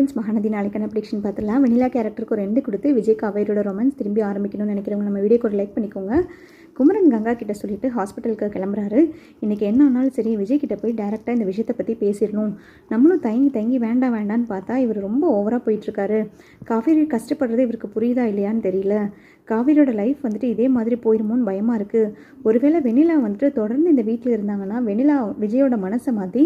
Friends Mahanadi நாளைக்கான prediction பார்த்துலாம் vanilla கேரக்டருக்கு ஒரு ரெண்டு கொடுத்து விஜய் காவேரியோட ரொமான்ஸ் திரும்பி ஆரம்பிக்கணும்னு நினைக்கிறவங்க நம்ம வீடியோக்கு ஒரு லைக் பண்ணிக்கோங்க. குமரன் கங்கா கிட்ட சொல்லிட்டு ஹாஸ்பிட்டலுக்கு கிளம்புறாரு. இன்றைக்கி என்ன ஆனாலும் சரி விஜய் கிட்ட போய் டேரெக்டாக இந்த விஷயத்தை பற்றி பேசிடணும். நம்மளும் தயங்கி தயங்கி வேண்டாம் வேண்டான்னு பார்த்தா இவர் ரொம்ப ஓவராக போயிட்டுருக்காரு காவேரி கஷ்டப்படுறது இவருக்கு புரியுதா இல்லையான்னு தெரியல. காவிரியோட லைஃப் வந்துட்டு இதே மாதிரி போயிருமோன்னு பயமாக இருக்குது ஒருவேளை வெண்ணிலா வந்துட்டு தொடர்ந்து இந்த வீட்டில் இருந்தாங்கன்னா வெண்ணிலா விஜயோட மனசை மாற்றி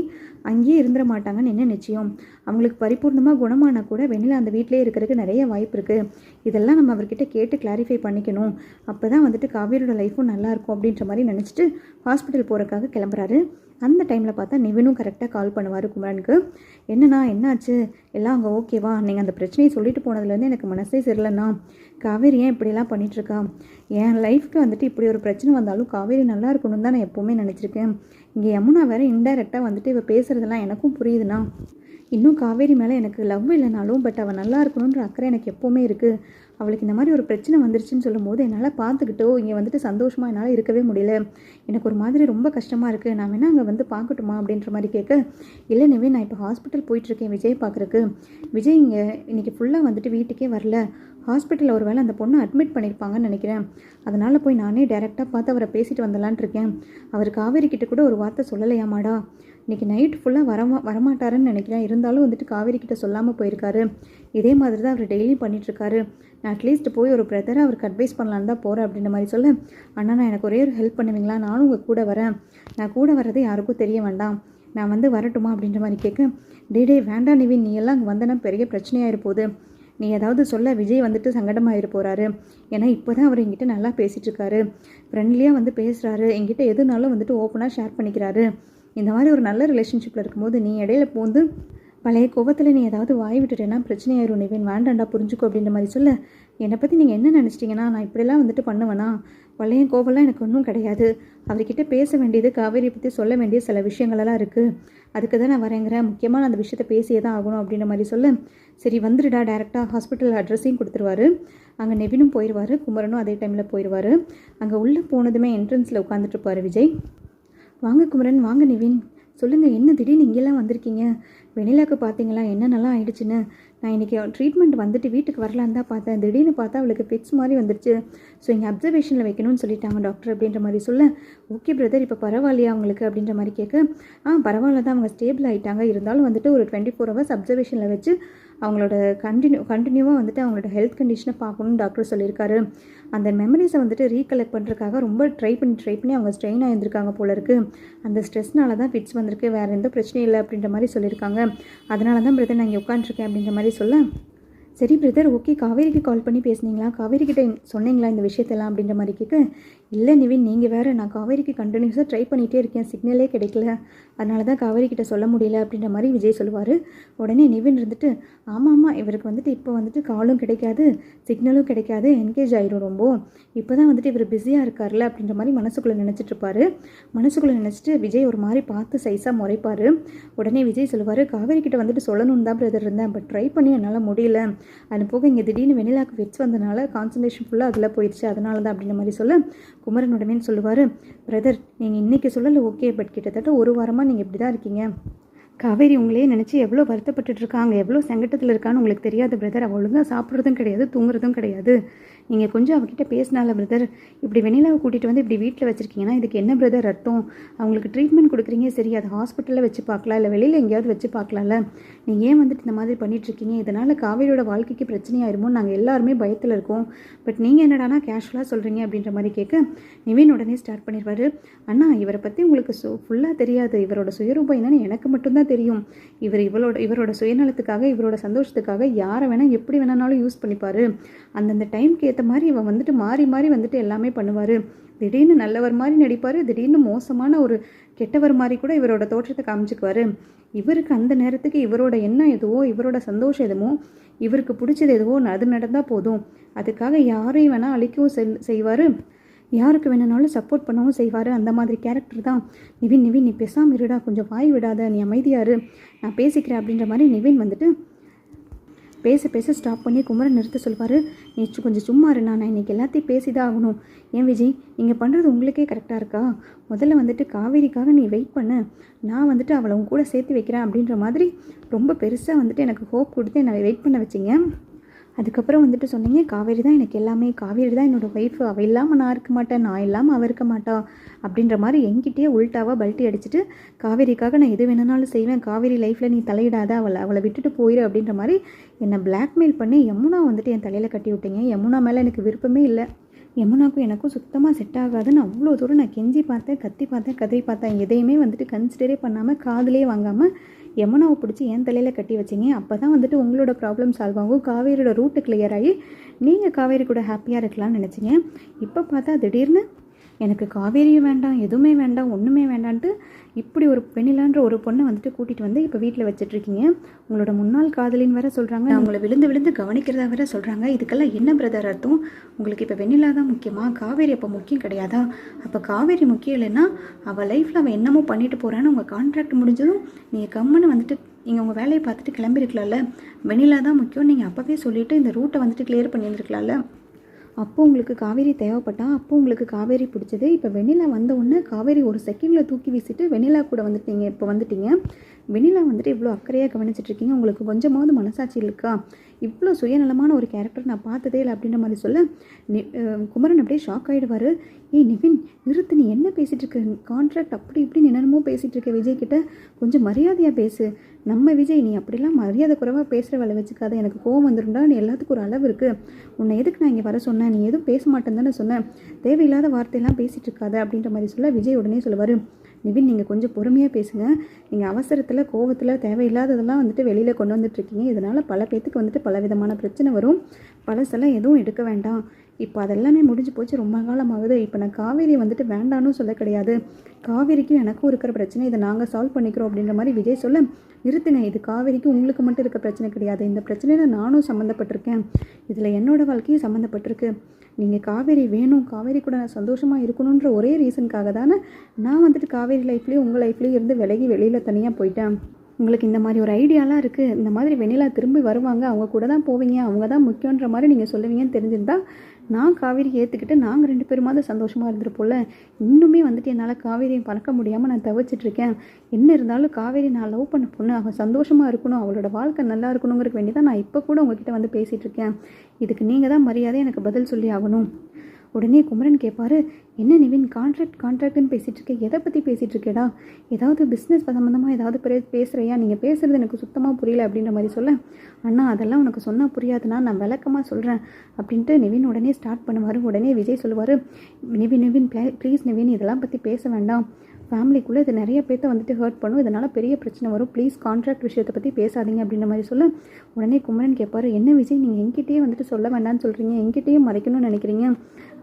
அங்கேயே இருந்துட மாட்டாங்கன்னு என்ன நிச்சயம்? அவங்களுக்கு பரிபூர்ணமாக குணமானா கூட வெண்ணிலா அந்த வீட்டிலே இருக்கிறதுக்கு நிறைய வாய்ப்பு இருக்குது இதெல்லாம் நம்ம அவர்கிட்ட கேட்டு கிளாரிஃபை பண்ணிக்கணும். அப்போ தான் வந்துட்டு காவிரியோட லைஃப்பும் நல்லாயிருக்கும் அப்படின்ற மாதிரி நினச்சிட்டு ஹாஸ்பிட்டல் போகிறக்காக கிளம்புறாரு. அந்த டைமில் பார்த்தா நிவினும் கரெக்டாக கால் பண்ணுவார் குமரனுக்கு. என்னண்ணா என்னாச்சு? எல்லாம் அங்கே ஓகேவா நீங்கள் அந்த பிரச்சனையை சொல்லிட்டு போனதுலேருந்து எனக்கு மனசே சரியில்லைண்ணா. காவேரி ஏன் இப்படியெல்லாம் பண்ணிகிட்ருக்கா என் லைஃப்க்கு வந்துட்டு இப்படி ஒரு பிரச்சனை வந்தாலும் காவேரி நல்லா இருக்கணும்னு தான் நான் எப்போவுமே நினச்சிருக்கேன். இங்கே யமுனா வேறு இன்டைரக்டாக வந்துட்டு இவள் பேசுகிறதெல்லாம் எனக்கும் புரியுதுண்ணா. இன்னும் காவேரி மேலே எனக்கு லவ் இல்லைனாலும் பட் அவள் நல்லா இருக்கணுன்ற அக்கறை எனக்கு எப்போவுமே இருக்குது அவளுக்கு இந்த மாதிரி ஒரு பிரச்சனை வந்துருச்சுன்னு சொல்லும்போது என்னால் பார்த்துக்கிட்டோ இங்கே வந்துட்டு சந்தோஷமாக என்னால் இருக்கவே முடியல. எனக்கு ஒரு மாதிரி ரொம்ப கஷ்டமாக இருக்குது நான் வேணால் அங்கே வந்து பார்க்கட்டுமா அப்படின்ற மாதிரி கேட்க இல்லை நான் இப்போ ஹாஸ்பிட்டல் போயிட்டுருக்கேன். விஜய் பார்க்குறக்கு விஜய் இங்கே இன்றைக்கி ஃபுல்லாக வந்துட்டு வீட்டுக்கே வரல. ஹாஸ்பிட்டலில் ஒரு வேளை அந்த பொண்ணை அட்மிட் பண்ணியிருப்பாங்கன்னு நினைக்கிறேன். அதனால் போய் நானே டேரெக்டாக பார்த்து அவரை பேசிட்டு வந்துடலான் இருக்கேன். அவர் காவேரி கிட்ட கூட ஒரு வார்த்தை சொல்லலையாமாடா இன்றைக்கி நைட் ஃபுல்லாக வரமா வரமாட்டாருன்னு நினைக்கிறேன். இருந்தாலும் வந்துட்டு காவேரி கிட்ட சொல்லாமல் போயிருக்காரு. இதே மாதிரி தான் அவர் டெய்லியும் பண்ணிகிட்ருக்காரு நான் அட்லீஸ்ட் போய் ஒரு பிரதரை அவருக்கு அட்வைஸ் பண்ணலான்னு தான் போகிறேன் அப்படின்ற மாதிரி சொல்ல. அண்ணா நான் எனக்கு ஒரே ஒரு ஹெல்ப் பண்ணுவீங்களா? நானும் உங்கள் கூட வரேன். நான் கூட வர்றது யாருக்கும் தெரிய வேண்டாம். நான் வந்து வரட்டுமா அப்படின்ற மாதிரி கேட்க டே டே வேண்டாம் நிவின் நீ எல்லாம் அங்கே வந்தனா பெரிய பிரச்சனையாக போகுது. நீ ஏதாவது சொல்ல விஜய் வந்துட்டு சங்கடமாயிரு போகிறாரு ஏன்னா இப்போ தான் அவர் என்கிட்ட நல்லா பேசிகிட்டு இருக்காரு ஃப்ரெண்ட்லியாக வந்து பேசுகிறாரு என்கிட்ட எதுனாலும் வந்துட்டு ஓப்பனாக ஷேர் பண்ணிக்கிறாரு. இந்த மாதிரி ஒரு நல்ல ரிலேஷன்ஷிப்பில் இருக்கும்போது நீ இடையில போந்து பழைய கோவத்தில் நீ ஏதாவது வாய் விட்டுட்டேன்னா பிரச்சனையாயிரும் நிவின். வேண்டாண்டா புரிஞ்சுக்கோ அப்படின்ற மாதிரி சொல்ல. என்னை பற்றி நீங்கள் என்ன நினச்சிட்டிங்கன்னா நான் இப்படிலாம் வந்துட்டு பண்ணுவேனா? பழைய கோவம்லாம் எனக்கு ஒன்றும் கிடையாது. அவர்கிட்ட பேச வேண்டியது காவேரி பற்றி சொல்ல வேண்டிய சில விஷயங்களெல்லாம் இருக்குது அதுக்கு தான் நான் வரேங்கிறேன் முக்கியமாக நான் அந்த விஷயத்தை பேசியே தான் ஆகணும் அப்படின்ற மாதிரி சொல்ல. சரி வந்துடுடா. டேரெக்டாக ஹாஸ்பிட்டல் அட்ரஸையும் கொடுத்துருவாரு. அங்கே நெவினும் போயிடுவார் குமரனும் அதே டைமில் போயிடுவார் அங்கே உள்ளே போனதுமே என்ட்ரன்ஸில் உட்காந்துட்ருப்பார் விஜய். வாங்க குமரன் வாங்க நிவின். சொல்லுங்கள் என்ன திடீர்னு இங்கெல்லாம் வந்திருக்கீங்க? வெனிலாக்கு பார்த்தீங்களா? என்னென்னலாம் ஆயிடுச்சுன்னு? நான் இன்றைக்கி ட்ரீட்மெண்ட் வந்துட்டு வீட்டுக்கு வரலான்னு தான் பார்த்தேன். திடீர்னு பார்த்தா அவளுக்கு ஃபிக்ஸ் மாதிரி வந்துருச்சு. ஸோ இங்கே அப்சர்வேஷனில் வைக்கணும்னு சொல்லிட்டாங்க டாக்டர் அப்படின்ற மாதிரி சொல்ல ஓகே பிரதர் இப்போ பரவாயில்லையா அவங்களுக்கு? அப்படின்ற மாதிரி கேட்க ஆ பரவாயில்ல தான். அவங்க ஸ்டேபிள் ஆகிட்டாங்க இருந்தாலும் வந்துட்டு ஒரு டுவெண்ட்டி ஃபோர் ஹவர்ஸ் அப்சர்வேஷனில் வச்சு அவங்களோட கண்டினியூ கண்டினியூவாக வந்துட்டு அவங்களோட ஹெல்த் கண்டிஷனை பார்க்கணும்னு டாக்டர் சொல்லியிருக்காரு. அந்த மெமரிஸை வந்துட்டு ரீகலெக்ட் பண்ணுறதுக்காக ரொம்ப ட்ரை பண்ணி ட்ரை பண்ணி அவங்க ஸ்ட்ரெயின் ஆகியிருந்திருக்காங்க போல இருக்குது அந்த ஸ்ட்ரெஸ்னால தான் ஃபிட்ஸ் வந்திருக்கு. வேறு எந்த பிரச்சனையும் இல்லை அப்படின்ற மாதிரி சொல்லியிருக்காங்க. அதனால தான் பிரதர் நான் இங்கே உட்காந்துருக்கேன் அப்படின்ற மாதிரி சொல்ல. சரி பிரதர் ஓகே காவேரிக்கு கால் பண்ணி பேசுனீங்களா? காவேரி கிட்ட சொன்னீங்களா இந்த விஷயத்தெல்லாம் அப்படின்ற மாதிரி கேட்க இல்லை நிவின் நீங்கள் வேறு நான் காவேரிக்கு கண்டினியூஸாக ட்ரை பண்ணிகிட்டே இருக்கேன். சிக்னலே கிடைக்கல. அதனால தான் காவேரி கிட்ட சொல்ல முடியல அப்படின்ற மாதிரி விஜய் சொல்லுவார். உடனே நிவின் இருந்துட்டு ஆமாம் ஆமாம் இவருக்கு வந்துட்டு இப்போ வந்துட்டு காலும் கிடைக்காது சிக்னலும் கிடைக்காது என்கேஜ் ஆயிரும் ரொம்ப. இப்போ தான் வந்துட்டு இவர் பிஸியாக இருக்கார்ல அப்படின்ற மாதிரி மனசுக்குள்ளே நினச்சிட்ருப்பாரு மனசுக்குள்ளே நினச்சிட்டு விஜய் ஒரு மாதிரி பார்த்து சைஸாக முறைப்பார். உடனே விஜய் சொல்லுவார் காவேரி கிட்ட வந்துட்டு சொல்லணும்னு தான் பிரதர் இருந்தேன் பட் ட்ரை பண்ணி என்னால் முடியல. அது போக இங்கே திடீர்னு வெனிலாக்கு வெட்ஸ் வந்தனால கான்சன்ட்ரேஷன் ஃபுல்லாக அதில் போயிடுச்சு அதனால தான் அப்படின்ற மாதிரி சொல்ல குமரனுடனே சொல்லுவார் பிரதர் நீங்கள் இன்றைக்கி சொல்லலை ஓகே பட் கிட்டத்தட்ட ஒரு வாரமாக நீங்கள் இப்படி தான் இருக்கீங்க. காவேரி உங்களையே நினச்சி எவ்வளோ வருத்தப்பட்டுட்டு இருக்காங்க எவ்வளோ சங்கடத்தில் இருக்கான்னு உங்களுக்கு தெரியாது பிரதர் அவள் ஒழுங்காக சாப்பிட்றதும் கிடையாது தூங்குறதும் கிடையாது. நீங்கள் கொஞ்சம் அவகிட்ட பேசினால பிரதர் இப்படி வெண்ணிலாவை கூட்டிகிட்டு வந்து இப்படி வீட்டில் வச்சுருக்கீங்கன்னா இதுக்கு என்ன பிரதர் அர்த்தம்? அவங்களுக்கு ட்ரீட்மெண்ட் கொடுக்குறீங்க சரி அதை ஹாஸ்பிட்டலில் வச்சு பார்க்கலாம் இல்லை வெளியில் எங்கேயாவது வச்சு பார்க்கலாம்ல? நீங்கள் ஏன் வந்துட்டு இந்த மாதிரி பண்ணிகிட்ருக்கீங்க இதனால் காவேரியோட வாழ்க்கைக்கு பிரச்சனையாயிருமோ? நாங்கள் எல்லாருமே பயத்தில் இருக்கோம். பட் நீங்கள் என்னடானா கேஷுவலாக சொல்கிறீங்க அப்படின்ற மாதிரி கேட்க நிவின் உடனே ஸ்டார்ட் பண்ணிடுவார். அண்ணா இவரை பற்றி உங்களுக்கு சு ஃபுல்லாக தெரியாது. இவரோட சுயரூபம் என்னன்னு எனக்கு மட்டும்தான் தெரியும். இவர் இவளோட இவரோட சுயநலத்துக்காக இவரோட சந்தோஷத்துக்காக யாரை வேணால் எப்படி வேணாலும் யூஸ் பண்ணிப்பார். அந்தந்த டைம்க்கு ஏற்ற மாதிரி இவன் வந்துட்டு மாறி மாறி வந்துட்டு எல்லாமே பண்ணுவார். திடீர்னு நல்லவர் மாதிரி நடிப்பார் திடீர்னு மோசமான ஒரு கெட்டவர் மாதிரி கூட இவரோட தோற்றத்தை காமிச்சுக்குவார். இவருக்கு அந்த நேரத்துக்கு இவரோட எண்ணம் எதுவோ இவரோட சந்தோஷம் எதுவோ இவருக்கு பிடிச்சது எதுவோ அது நடந்தால் போதும். அதுக்காக யாரையும் வேணால் அழிக்கவும் செல் செய்வார். யாருக்கு வேணுனாலும் சப்போர்ட் பண்ணவும் செய்வார். அந்த மாதிரி கேரக்டர் தான். நிவின் நிவின் நீ பேசாமல் இருடா. கொஞ்சம் வாய் விடாத. நீ அமைதியாரு நான் பேசிக்கிறேன் அப்படின்ற மாதிரி நிவின் வந்துட்டு பேச பேச ஸ்டாப் பண்ணி குமரன் நிறுத்த சொல்வார். நீ சு- கொஞ்சம் சும்மா இரு நான் இன்றைக்கி எல்லாத்தையும் பேசி தான் ஆகணும். ஏன் விஜய் நீங்கள் பண்ணுறது உங்களுக்கே கரெக்டாக இருக்கா? முதல்ல வந்துட்டு காவேரிக்காக நீ வெயிட் பண்ணு. நான் வந்துட்டு அவளை உன் கூட சேர்த்து வைக்கிறேன் அப்படின்ற மாதிரி ரொம்ப பெருசாக வந்துட்டு எனக்கு ஹோப் கொடுத்து என்னை வெயிட் பண்ண வச்சிங்க. அதுக்கப்புறம் வந்துட்டு சொன்னீங்க காவேரி தான் எனக்கு எல்லாமே. காவேரி தான் என்னோடய ஒய்ஃபு அவள் இல்லாமல் நான் இருக்க மாட்டேன். நான் இல்லாமல் அவள் இருக்க மாட்டா. அப்படின்ற மாதிரி என்கிட்டயே உள்டாவாக பல்ட்டி அடிச்சுட்டு காவேரிக்காக நான் எது வேணும்னாலும் செய்வேன். காவேரி லைஃப்பில் நீ தலையிடாத. அவளை அவளை விட்டுட்டு போயிரு. அப்படின்ற மாதிரி என்னை பிளாக்மெயில் பண்ணி யமுனா வந்துட்டு என் தலையில் கட்டி விட்டீங்க. யமுனா மேலே எனக்கு விருப்பமே இல்லை. யமுனாக்கும் எனக்கும் சுத்தமாக செட் ஆகாதுன்னு அவ்வளோ தூரம் நான் கெஞ்சி பார்த்தேன் கத்தி பார்த்தேன் கதறி பார்த்தேன். எதையுமே வந்துட்டு கன்சிடரே பண்ணாமல் காதலே வாங்காமல் யமுனாவை பிடிச்சி என் தலையில் கட்டி வச்சிங்க. அப்போ தான் வந்துட்டு உங்களோட ப்ராப்ளம் சால்வ் ஆகும். காவேரியோட ரூட்டு கிளியர் ஆகி நீங்கள் காவேரி கூட ஹாப்பியாக இருக்கலாம்னு நினச்சிங்க. இப்போ பார்த்தா திடீர்னு எனக்கு காவேரியும் வேண்டாம் எதுவுமே வேண்டாம் ஒன்றுமே வேண்டான்ட்டு இப்படி ஒரு பெண்ணிலான்ற ஒரு பொண்ணை வந்துட்டு கூட்டிகிட்டு வந்து இப்போ வீட்டில் வச்சிட்ருக்கீங்க. உங்களோட முன்னாள் காதலின் வேற சொல்கிறாங்க அவங்கள விழுந்து விழுந்து கவனிக்கிறதா வேற சொல்கிறாங்க இதுக்கெல்லாம் என்ன பிரதர் அர்த்தம்? உங்களுக்கு இப்போ வெண்ணிலா தான் முக்கியமா? காவேரி அப்போ முக்கியம் கிடையாதா? அப்போ காவேரி முக்கியம் இல்லைன்னா அவள் லைஃப்பில் அவள் என்னமோ பண்ணிட்டு போகிறான்னு உங்கள் கான்ட்ராக்ட் முடிஞ்சதும் நீங்கள் கம்முன்னு வந்துட்டு நீங்கள் உங்கள் வேலையை பார்த்துட்டு கிளம்பிருக்கலாம்ல. வெண்ணிலா தான் முக்கியம் நீங்கள் அப்போவே சொல்லிவிட்டு இந்த ரூட்டை வந்துட்டு கிளியர் பண்ணியிருந்துருக்கலாம்ல. அப்போ உங்களுக்கு காவேரி தேவைப்பட்டா அப்போ உங்களுக்கு காவேரி பிடிச்சது. இப்போ வெண்ணிலா வந்த உடனே காவேரி ஒரு செகண்டில் தூக்கி வீசிட்டு வெண்ணிலா கூட வந்துட்டீங்க இப்போ வந்துட்டீங்க. வெண்ணிலா வந்துட்டு இவ்வளோ அக்கறையாக கவனிச்சிட்டு இருக்கீங்க. உங்களுக்கு கொஞ்சமாவது மனசாட்சி இருக்கா? இவ்வளோ சுயநலமான ஒரு கேரக்டர் நான் பார்த்ததே இல்லை அப்படின்ற மாதிரி சொல்ல நி- குமரன் அப்படியே ஷாக் ஆகிடுவார் ஏய் நிவின் நிறுத்து நீ என்ன பேசிகிட்டு இருக்க? கான்ட்ராக்ட் அப்படி இப்படி என்னென்னமோ பேசிகிட்டு இருக்க விஜய் கிட்ட. கொஞ்சம் மரியாதையாக பேசு. நம்ம விஜய் நீ அப்படிலாம் மரியாதை குறைவாக பேசுகிற வேலை வச்சுக்காத. எனக்கு கோவம் வந்துருண்டா நீ எல்லாத்துக்கும் ஒரு அளவு இருக்குது உன்னை எதுக்கு நான் இங்கே வர சொன்னேன்? நீ எதுவும் பேச மாட்டேன்னு தானே சொன்னேன் தேவையில்லாத வார்த்தையெல்லாம் பேசிகிட்டு இருக்காத அப்படின்ற மாதிரி சொல்ல விஜய் உடனே சொல்லுவார் நிவின் நீங்கள் கொஞ்சம் பொறுமையாக பேசுங்க. நீங்கள் அவசரத்தில் கோவத்தில் தேவையில்லாததெல்லாம் வந்துட்டு வெளியில் கொண்டு வந்துட்டுருக்கீங்க இதனால் பல பேத்துக்கு வந்துட்டு பல விதமான பிரச்சனை வரும். பழசெல்லாம் எதுவும் எடுக்க வேண்டாம். இப்போ அதெல்லாமே முடிஞ்சு போச்சு ரொம்ப காலம் ஆகுது இப்போ நான் காவேரி வந்துட்டு வேண்டான்னு சொல்ல கிடையாது. காவேரிக்கும் எனக்கும் இருக்கிற பிரச்சனை இதை நாங்கள் சால்வ் பண்ணிக்கிறோம் அப்படின்ற மாதிரி விஜய் சொல்ல நிறுத்தினேன் இது காவேரிக்கு உங்களுக்கு மட்டும் இருக்க பிரச்சனை கிடையாது. இந்த பிரச்சனையில் நானும் சம்மந்தப்பட்டிருக்கேன். இதில் என்னோடய வாழ்க்கையும் சம்மந்தப்பட்டிருக்கு. நீங்கள் காவேரி வேணும். காவேரி கூட நான் சந்தோஷமாக இருக்கணுன்ற ஒரே ரீசனுக்காக தானே நான் வந்துட்டு காவேரி லைஃப்லேயும் உங்கள் லைஃப்லேயும் இருந்து விலகி வெளியில் தனியாக போயிட்டேன். உங்களுக்கு இந்த மாதிரி ஒரு ஐடியாலாம் இருக்குது இந்த மாதிரி வெண்ணிலா திரும்பி வருவாங்க. அவங்க கூட தான் போவீங்க. அவங்க தான் முக்கியன்ற மாதிரி நீங்கள் சொல்லுவீங்கன்னு தெரிஞ்சிருந்தால் நான் காவேரி ஏற்றுக்கிட்டு நாங்கள் ரெண்டு பேருமாவது சந்தோஷமாக இருந்திருப்போம்ல. இன்னுமே வந்துட்டு என்னால் காவேரியை பறக்க முடியாமல் நான் தவிச்சிட்டு இருக்கேன். என்ன இருந்தாலும் காவேரி நான் லவ் பண்ண பொண்ணு அவள் சந்தோஷமாக இருக்கணும் அவளோட வாழ்க்கை நல்லா இருக்கணுங்கிறதுக்கு வேண்டி தான் நான் இப்போ கூட உங்ககிட்ட வந்து பேசிகிட்ருக்கேன் இதுக்கு நீங்கள் தான் மரியாதை எனக்கு பதில் சொல்லி ஆகணும். உடனே குமரன் கேட்பாரு என்ன நிவின் கான்ட்ராக்ட் கான்ட்ராக்ட்னு பேசிகிட்டு இருக்க எதை பற்றி பேசிகிட்டு இருக்கேடா ஏதாவது பிஸ்னஸ் சம்மந்தமாக ஏதாவது பெரிய பேசுகிறையா நீங்கள் பேசுகிறது எனக்கு சுத்தமாக புரியல அப்படின்ற மாதிரி சொல்ல. அண்ணா அதெல்லாம் உனக்கு சொன்னால் புரியாதுண்ணா நான் விளக்கமாக சொல்கிறேன் அப்படின்ட்டு நிவின் உடனே ஸ்டார்ட் பண்ணுவார். உடனே விஜய் சொல்லுவார் நிவின் நிவின் ப்ளீஸ் நிவின் இதெல்லாம் பற்றி பேச வேண்டாம். ஃபேமிலிக்குள்ளே இது நிறைய பேர்த்த வந்துட்டு ஹர்ட் பண்ணும். இதனால் பெரிய பிரச்சனை வரும். ப்ளீஸ் கான்ட்ராக்ட் விஷயத்தை பற்றி பேசாதீங்க அப்படின்ற மாதிரி சொல்ல உடனே குமரன் கேட்பாரு என்ன விஜய் நீங்கள் என்கிட்டயே வந்துட்டு சொல்ல வேண்டாம்னு சொல்கிறீங்க என்கிட்டயே மறைக்கணும்னு நினைக்கிறீங்க.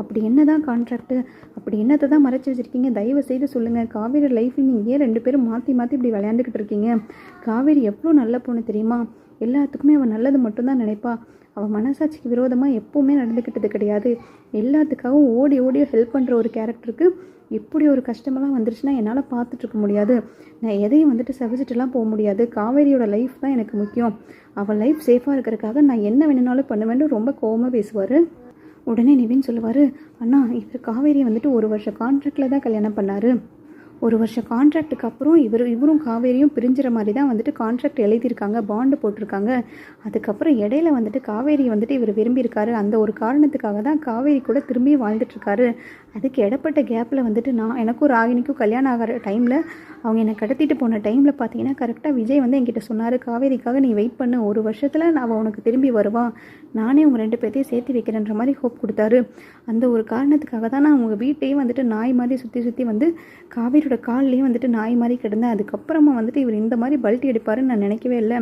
அப்படி என்ன தான் கான்ட்ராக்ட்டு அப்படி என்னத்தை தான் மறைச்சி வச்சுருக்கீங்க? தயவு செய்து சொல்லுங்கள் காவேரி லைஃப்பில் நீங்கள் ஏன் ரெண்டு பேரும் மாற்றி மாற்றி இப்படி விளையாண்டுக்கிட்டு இருக்கீங்க? காவேரி எவ்வளோ நல்ல பொண்ணு தெரியுமா? எல்லாத்துக்குமே அவள் நல்லது மட்டும்தான் நினைப்பா. அவள் மனசாட்சிக்கு விரோதமாக எப்போவுமே நடந்துக்கிட்டது கிடையாது. எல்லாத்துக்காகவும் ஓடி ஓடி ஹெல்ப் பண்ணுற ஒரு கேரக்டருக்கு இப்படி ஒரு கஷ்டமெல்லாம் வந்துருச்சுன்னா என்னால் பார்த்துட்ருக்க முடியாது. நான் எதையும் வந்துட்டு சகிச்சிட்டுலாம் போக முடியாது. காவேரியோட லைஃப் தான் எனக்கு முக்கியம். அவள் லைஃப் சேஃபாக இருக்கிறதுக்காக நான் என்ன வேணும்னாலும் பண்ணுவேன்னு ரொம்ப கோபமாக பேசுவார். உடனே நிவின் சொல்லுவார் அண்ணா இவர் காவேரியை வந்துட்டு ஒரு வருஷம் கான்ட்ராக்டில் தான் கல்யாணம் பண்ணார். ஒரு வருஷம் கான்ட்ராக்ட்டுக்கு அப்புறம் இவர் இவரும் காவேரியும் பிரிஞ்சுற மாதிரி தான் வந்துட்டு கான்ட்ராக்ட் எழுதியிருக்காங்க பாண்டு போட்டிருக்காங்க. அதுக்கப்புறம் இடையில வந்துட்டு காவேரி வந்துட்டு இவர் விரும்பியிருக்காரு. அந்த ஒரு காரணத்துக்காக தான் காவேரி கூட திரும்பி வாழ்ந்துட்டுருக்காரு. அதுக்கு இடப்பட்ட கேப்பில் வந்துட்டு நான் எனக்கும் ராகினிக்கும் கல்யாணம் ஆகிற டைமில் அவங்க என்னை கடத்திட்டு போன டைமில் பார்த்தீங்கன்னா கரெக்டாக விஜய் வந்து என்கிட்ட சொன்னார் காவேரிக்காக நீ வெயிட் பண்ணு. ஒரு வருஷத்தில் நான் அவள் உனக்கு திரும்பி வருவான் நானே உங்கள் ரெண்டு பேர்த்தையும் சேர்த்து வைக்கிறேன்ற மாதிரி ஹோப் கொடுத்தாரு. அந்த ஒரு காரணத்துக்காக தான் நான் உங்கள் வீட்டையும் வந்துட்டு நாய் மாதிரி சுற்றி சுற்றி வந்து காவேரி மனுஷரோட கால்லேயே வந்துட்டு நாய் மாதிரி கிடந்தேன். அதுக்கப்புறமா வந்துட்டு இவர் இந்த மாதிரி பல்ட்டி எடுப்பாருன்னு நான் நினைக்கவே இல்லை.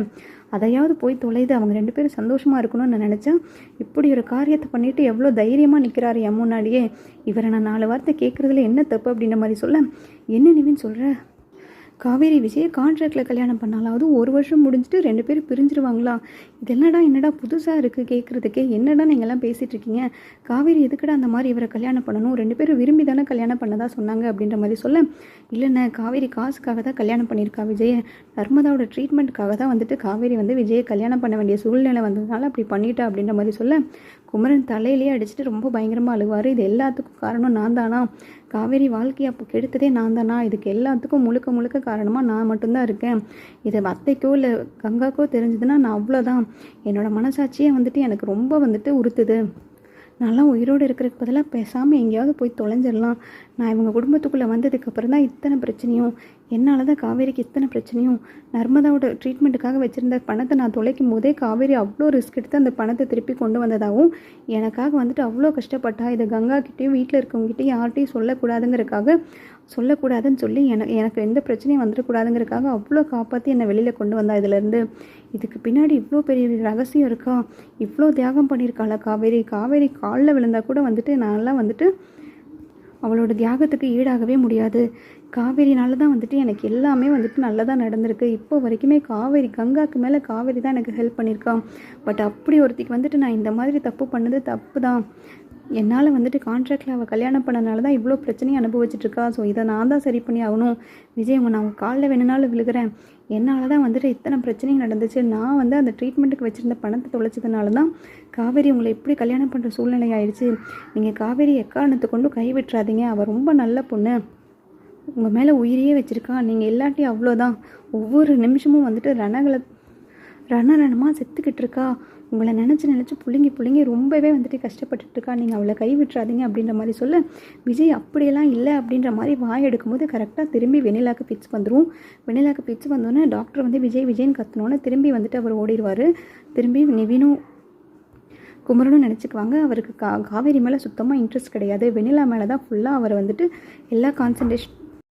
அதையாவது போய் தொலைது. அவங்க ரெண்டு பேரும் சந்தோஷமாக இருக்கணும்னு நான் நினச்சேன். இப்படி ஒரு காரியத்தை பண்ணிட்டு எவ்வளோ தைரியமாக நிற்கிறாரு என் முன்னாடியே. இவரை நான் நாலு வார்த்தை கேட்குறதுல என்ன தப்பு அப்படின்ற மாதிரி சொல்ல. என்ன நிவின் சொல்கிற காவேரி விஜயை கான்ட்ராக்டில் கல்யாணம் பண்ணாலும் அதுவும் ஒரு வருஷம் முடிஞ்சுட்டு ரெண்டு பேரும் பிரிஞ்சிருவாங்களா? இது என்னடா என்னடா புதுசாக இருக்குது கேட்குறதுக்கே என்னடா நீங்கள்லாம் பேசிகிட்டு இருக்கீங்க? காவேரி எதுக்குடா அந்த மாதிரி இவரை கல்யாணம் பண்ணணும்? ரெண்டு பேரும் விரும்பி தானே கல்யாணம் பண்ணதா சொன்னாங்க அப்படின்ற மாதிரி சொல்ல. இல்லைண்ணே காவேரி காசுக்காக தான் கல்யாணம் பண்ணியிருக்கா விஜயை. நர்மதாவோட ட்ரீட்மெண்ட்டுக்காக தான் வந்துட்டு காவேரி வந்து விஜயை கல்யாணம் பண்ண வேண்டிய சூழ்நிலை வந்ததுனால அப்படி பண்ணிட்டா அப்படின்ற மாதிரி சொல்ல. குமரன் தலையிலேயே அடிச்சுட்டு ரொம்ப பயங்கரமாக அழுவார். இது எல்லாத்துக்கும் காரணம் நான் தானா காவேரி வாழ்க்கையை அப்போ கெடுத்ததே நான் தானா இதுக்கு எல்லாத்துக்கும் முழுக்க முழுக்க காரணமாக நான் மட்டும்தான் இருக்கேன். இதை அத்தைக்கோ இல்லை கங்காக்கோ தெரிஞ்சதுன்னா நான் அவ்வளோதான் என்னோடய மனசாட்சியே வந்துட்டு எனக்கு ரொம்ப வந்துட்டு உறுத்துது. நான்லாம் உயிரோடு இருக்கிறதுக்கு பதிலாக பேசாமல் எங்கேயாவது போய் தொலைஞ்சிடலாம். நான் இவங்க குடும்பத்துக்குள்ளே வந்ததுக்கப்புறம் தான் இத்தனை பிரச்சனையும் என்னால் தான் காவேரிக்கு இத்தனை பிரச்சனையும் நர்மதாவோட ட்ரீட்மெண்ட்டுக்காக வச்சுருந்த பணத்தை நான் தொலைக்கும் போதே காவேரி அவ்வளோ ரிஸ்க் எடுத்து அந்த பணத்தை திருப்பி கொண்டு வந்ததாகவும் எனக்காக வந்துட்டு அவ்வளோ கஷ்டப்பட்டா இதை கங்கா கிட்டேயும் வீட்டில் இருக்கவங்ககிட்டயும் யார்கிட்டையும் சொல்லக்கூடாதுங்கிறதுக்காக சொல்லக்கூடாதுன்னு சொல்லி எனக்கு எனக்கு எந்த பிரச்சனையும் வந்துடக்கூடாதுங்கிறதுக்காக அவ்வளோ காப்பாற்றி என்னை வெளியில் கொண்டு வந்தா இதுலேருந்து. இதுக்கு பின்னாடி இவ்வளோ பெரிய ரகசியம் இருக்கா? இவ்வளோ தியாகம் பண்ணியிருக்காளா காவேரி? காவேரி காலில் விழுந்தால் கூட வந்துட்டு நான்லாம் வந்துட்டு அவளோட தியாகத்துக்கு ஈடாகவே முடியாது. காவேரினால தான் வந்துட்டு எனக்கு எல்லாமே வந்துட்டு நல்லதாக நடந்திருக்கு. இப்போ வரைக்குமே காவேரி கங்காக்கு மேலே காவேரி தான் எனக்கு ஹெல்ப் பண்ணியிருக்கான். பட் அப்படி ஒருத்திக்கு வந்துட்டு நான் இந்த மாதிரி தப்பு பண்ணது தப்பு தான் என்னால் வந்துட்டு கான்ட்ராக்டில் அவள் கல்யாணம் பண்ணனால தான் இவ்வளோ பிரச்சனையும் அனுபவிச்சிட்ருக்கா ஸோ இதை நான் தான் சரி பண்ணி ஆகணும். விஜய் உங்க நான் உங்கள் காலில் வேணுனாலும் விழுகிறேன். என்னால் தான் வந்துட்டு இத்தனை பிரச்சனையும் நடந்துச்சு. நான் வந்து அந்த ட்ரீட்மெண்ட்டுக்கு வச்சுருந்த பணத்தை தொலைச்சதுனால தான் காவேரி உங்களை எப்படி கல்யாணம் பண்ணுற சூழ்நிலை ஆயிடுச்சு நீங்கள் காவேரி எக்காரணத்தை கொண்டு கை விட்டுறாதீங்க அவள் ரொம்ப நல்ல பொண்ணு. உங்கள் மேலே உயிரையே வச்சுருக்கா? நீங்கள் இல்லாட்டி அவ்வளோதான் ஒவ்வொரு நிமிஷமும் வந்துட்டு ரணகளை ரண ரணமாக செத்துக்கிட்டு இருக்கா? உங்களை நினச்சி நினச்சி பிள்ளைங்க பிள்ளைங்க ரொம்பவே வந்துட்டு கஷ்டப்பட்டுட்டு இருக்கா? நீங்கள் அவளை கை விட்டுறாதீங்க அப்படின்ற மாதிரி சொல்ல விஜய் அப்படியெல்லாம் இல்லை அப்படின்ற மாதிரி வாய் எடுக்கும்போது கரெக்டாக திரும்பி வெண்ணிலாக்கு பிச்சு வந்துடும் வெண்ணிலாக்கு பிச்சு வந்தோடனே டாக்டர் வந்து விஜய் விஜய்னு கத்தினோன்னே திரும்பி வந்துட்டு அவர் ஓடிடுவார். திரும்பி நிவினும் குமரனும் நினச்சிக்குவாங்க. அவருக்கு கா காவேரி மேலே சுத்தமாக இன்ட்ரெஸ்ட் கிடையாது. வெண்ணிலா மேலே தான் ஃபுல்லாக அவர் வந்துட்டு எல்லா கான்சன்ட்ரேஷன்